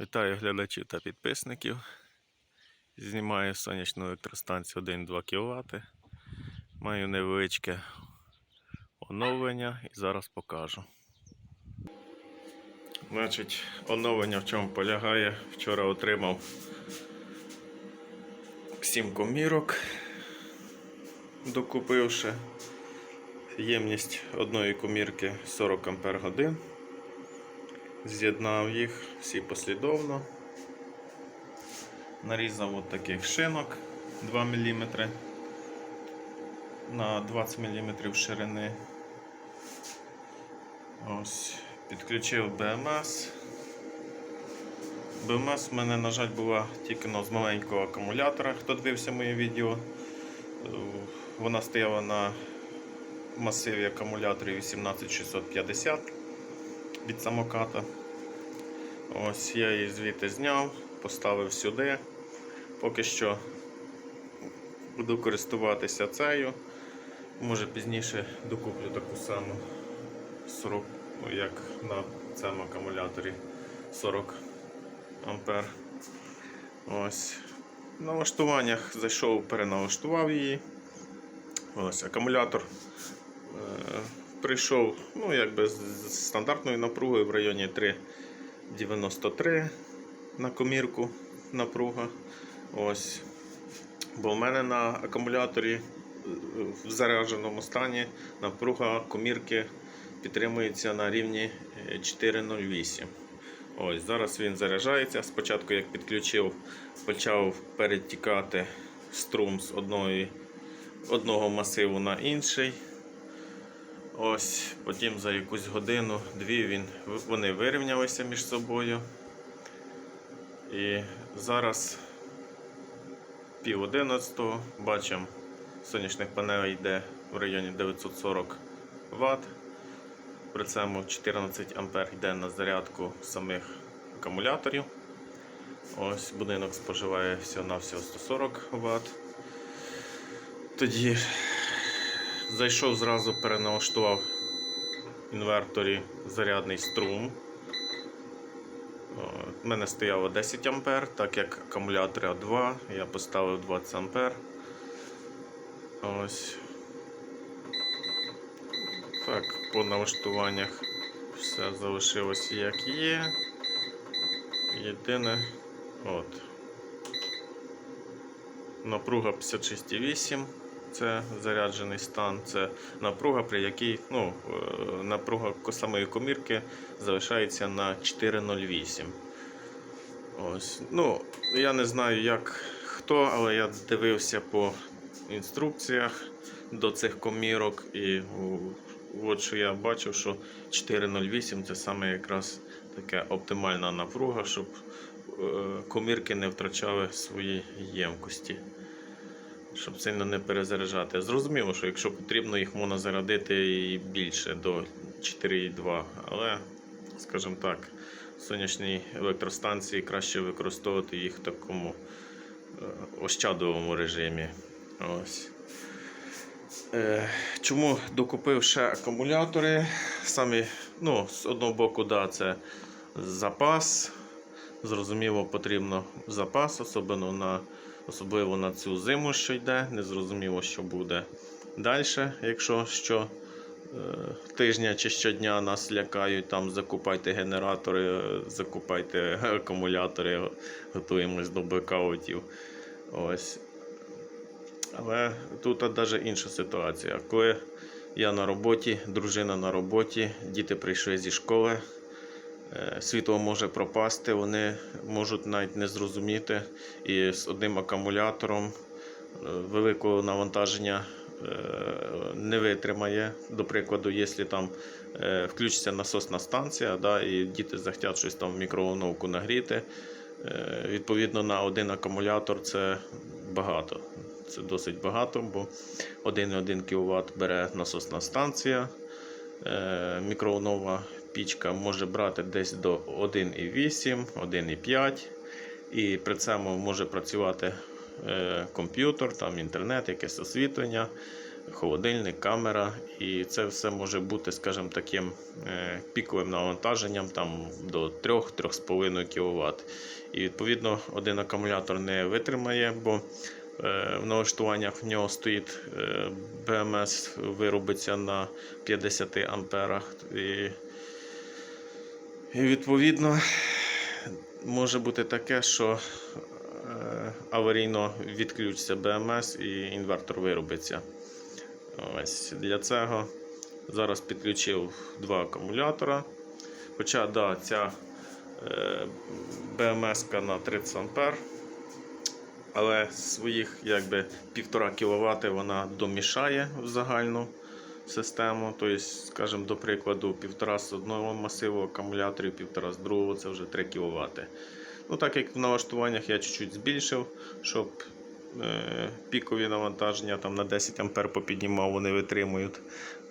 Вітаю глядачів та підписників. Знімаю сонячну електростанцію 1,2 кВт. Маю невеличке оновлення і зараз покажу. Значить, оновлення в чому полягає. Вчора отримав 7 комірок, докупивши. Ємність одної комірки 40 Ампер годин. З'єднав їх всі послідовно. Нарізав от таких шинок 2 мм на 20 мм ширини. Ось, підключив БМС. БМС в мене, на жаль, була тільки ну, з маленького акумулятора, хто дивився моє відео. Е, Вона стояла на масиві акумуляторів 18650 від самоката. Ось я її звідти зняв, поставив сюди. Поки що буду користуватися цією. Може пізніше докуплю таку саму 40, ну, як на цьому акумуляторі 40 ампер. Ось. В налаштуваннях зайшов, переналаштував її. Ось акумулятор е, прийшов ну, якби з стандартною напругою в районі 3,93 на комірку напруга. Ось. Бо в мене на акумуляторі е, в зарядженому стані напруга комірки підтримується на рівні е, 4,08. Ось, Зараз він заряджається. Спочатку, як підключив, почав перетікати струм з одної, одного масиву на інший. Ось, потім за якусь годину, дві він, вони вирівнялися між собою. І зараз пів одинадцятого бачимо, сонячних панелей йде в районі 940 Вт. При цьому 14 А йде на зарядку самих акумуляторів. Ось будинок споживає всього-навсього 140 Вт. Тоді зайшов зразу, переналаштував в інверторі зарядний струм. У мене стояло 10 А, так як акумулятора 2, я поставив 20 А. Ось. Так, по налаштуваннях все залишилося як є. Єдине, от. Напруга 56,8. Це заряджений стан, це напруга, при якій ну, е, напруга самої комірки залишається на 4,08. Ось. Ну, я не знаю, як хто, але я дивився по інструкціях до цих комірок, і от що я бачив, що 4,08 це саме якраз така оптимальна напруга, щоб е, комірки не втрачали свої ємкості щоб сильно не перезаряджати. Зрозуміло, що якщо потрібно, їх можна зарядити і більше до 4,2. Але, скажімо так, сонячні електростанції краще використовувати їх в такому е, ощадовому режимі. Ось. Е, Чому докупив ще акумулятори? Самі, ну, з одного боку, да, це запас. Зрозуміло, потрібно запас, особливо на особливо на цю зиму, що йде, незрозуміло, що буде далі, якщо що е, тижня чи щодня нас лякають, там закупайте генератори, е, закупайте акумулятори, готуємось до блекаутів. Але тут навіть інша ситуація. Коли я на роботі, дружина на роботі, діти прийшли зі школи. Е, Світло може пропасти, вони можуть навіть не зрозуміти. І з одним акумулятором е, великого навантаження е, не витримає. До прикладу, якщо там включиться насосна станція, да, і діти захотять щось там в мікроволновку нагріти. Відповідно, на один акумулятор це багато. Це досить багато, бо 1,1 кВт бере насосна станція. Мікроволнова пічка може брати десь до 1,8, 1,5 і при цьому може працювати е, комп'ютер, там інтернет, якесь освітлення. холодильник, камера, і це все може бути, скажімо, таким е, піковим навантаженням там, до 3-3,5 кВт. І відповідно один акумулятор не витримає, бо е, в налаштуваннях в нього стоїть БМС, виробиться на 50 амперах. І, і відповідно може бути таке, що е, аварійно відключиться БМС і інвертор виробиться. Ось для цього зараз підключив два акумулятора. Хоча да, ця е, БМС на 30 А, але своїх якби 1,5 кВт вона домішає в загальну систему. Тобто, скажімо, до прикладу, 1,5 з одного масиву акумуляторів, 1,5 з другого це вже 3 кВт. Ну, так як в налаштуваннях я чуть-чуть збільшив, щоб е, пікові навантаження там, на 10 А попіднімав, вони витримують.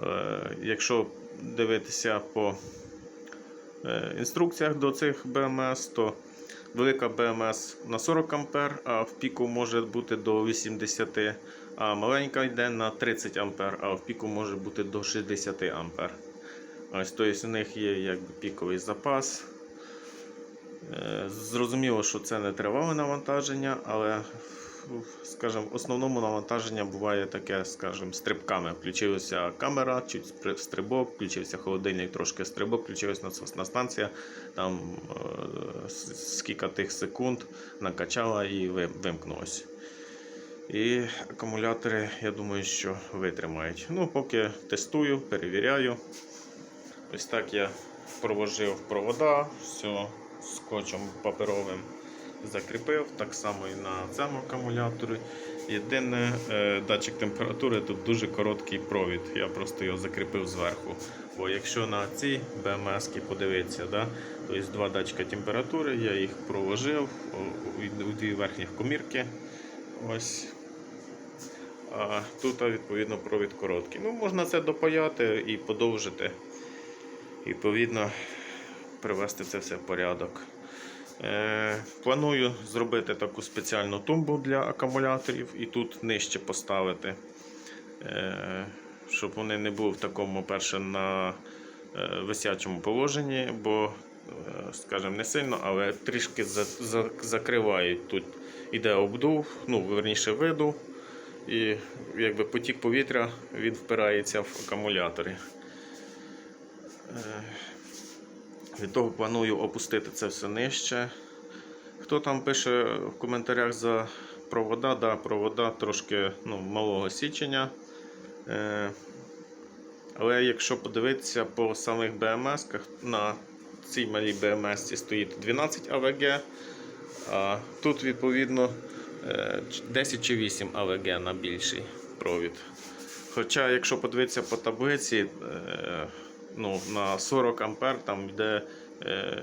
Е, якщо дивитися по е, інструкціях до цих БМС, то велика БМС на 40 А, а в піку може бути до 80 а маленька йде на 30 А, а в піку може бути до 60 А. Ось, тобто у них є якби піковий запас. Е, Зрозуміло, що це не тривале навантаження, але скажімо, в основному навантаження буває таке, скажімо, стрибками. Включилася камера, чуть стрибок, включився холодильник, трошки стрибок, включилася насосна станція, там е, скільки тих секунд накачала і ви- вимкнулось. І акумулятори, я думаю, що витримають. Ну, поки тестую, перевіряю. Ось так я проложив провода, все скотчем паперовим закріпив, так само і на цьому акумуляторі. Єдине, е, датчик температури тут дуже короткий провід. Я просто його закріпив зверху. Бо якщо на цій БМС подивитися, да, то є два датчика температури, я їх проложив у- у дві верхніх комірки. Ось. А тут відповідно провід короткий. Ну, можна це допаяти і подовжити. І, відповідно, привести це все в порядок. Е, планую зробити таку спеціальну тумбу для акумуляторів і тут нижче поставити, е, щоб вони не були в такому, перше, на е, висячому положенні, бо, скажімо, не сильно, але трішки за, за, закривають. Тут іде обдув, ну, верніше видув, і якби потік повітря він впирається в акумулятори. Е, від того планую опустити це все нижче. Хто там пише в коментарях за провода, да, провода трошки ну, малого січення. Е, але якщо подивитися по самих BMS, на цій малій BMS стоїть 12 АВГ, а тут відповідно е, 10 чи 8 АВГ на більший провід. Хоча, якщо подивитися по таблиці, е, ну, на 40 ампер там йде е,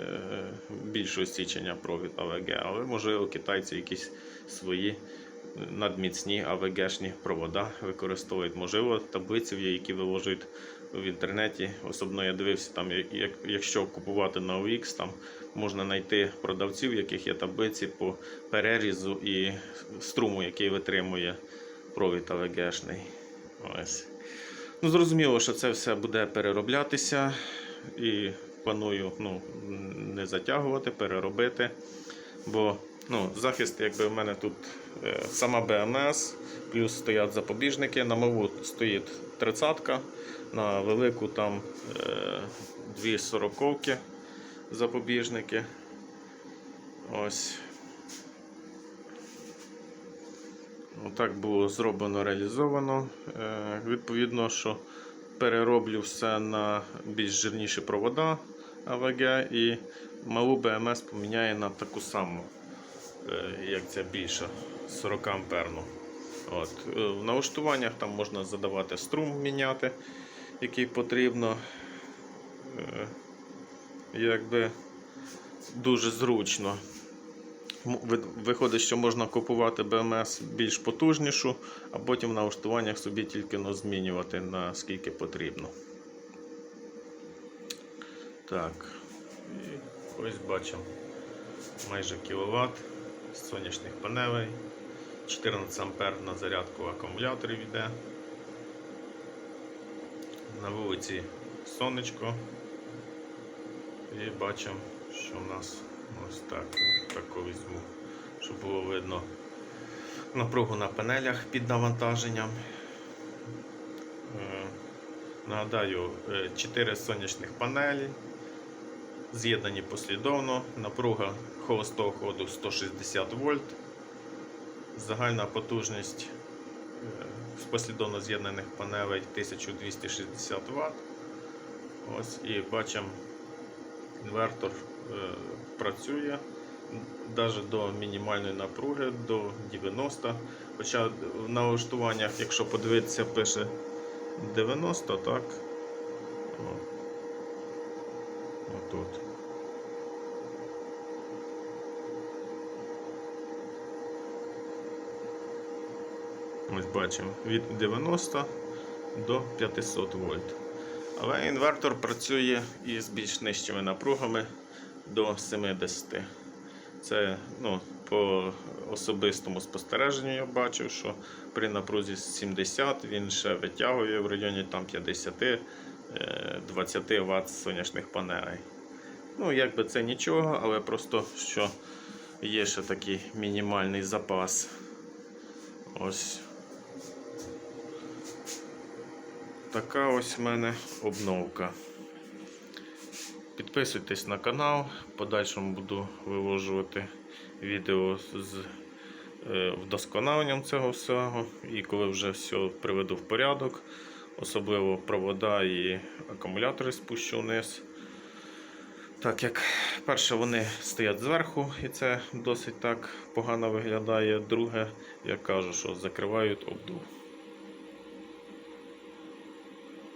більше січення провід АВГ, але можливо китайці якісь свої надміцні АВГшні провода використовують. Можливо, таблиці які виложують в інтернеті. Особливо я дивився, там, як- як, якщо купувати на OX, там можна знайти продавців, в яких є таблиці по перерізу і струму, який витримує провід АВГшний. Ось. Ну, зрозуміло, що це все буде перероблятися і планую ну, не затягувати, переробити. Бо ну, захист, якби в мене тут е, сама БМС, плюс стоять запобіжники. На малу стоїть 30 на велику там е, дві сороковки запобіжники. Ось. Так було зроблено, реалізовано. Е, Відповідно, що перероблю все на більш жирніші провода АВГ і малу БМС поміняє на таку саму, е, як ця більша 40 амперну. От. е, В налаштуваннях там можна задавати струм міняти, який потрібно. Е, Якби дуже зручно. Виходить, що можна купувати БМС більш потужнішу, а потім в налаштуваннях собі тільки ну, змінювати наскільки потрібно. Так. І ось бачимо майже кіловат з сонячних панелей. 14 ампер на зарядку акумуляторів йде. На вулиці сонечко. І бачимо, що в нас ось так. Так візьму, щоб було видно напругу на панелях під навантаженням. Е, Нагадаю, 4 сонячних панелі, з'єднані послідовно, напруга холостого ходу 160 вольт, загальна потужність е, з послідовно з'єднаних панелей 1260 Вт. Ось і бачимо, інвертор е, працює навіть до мінімальної напруги, до 90. Хоча в налаштуваннях, якщо подивитися, пише 90, так? О. Отут. Ось бачимо від 90 до 500 вольт. Але інвертор працює із більш нижчими напругами до 70. Це ну, по особистому спостереженню я бачив, що при напрузі 70 він ще витягує в районі там 50-20 Вт сонячних панелей. Ну, якби це нічого, але просто що є ще такий мінімальний запас. Ось така ось в мене обновка. Підписуйтесь на канал, подальшому буду виложувати відео з е, вдосконаленням цього всього. І коли вже все приведу в порядок, особливо провода і акумулятори спущу вниз. Так як перше вони стоять зверху, і це досить так погано виглядає. Друге, я кажу, що закривають обдув.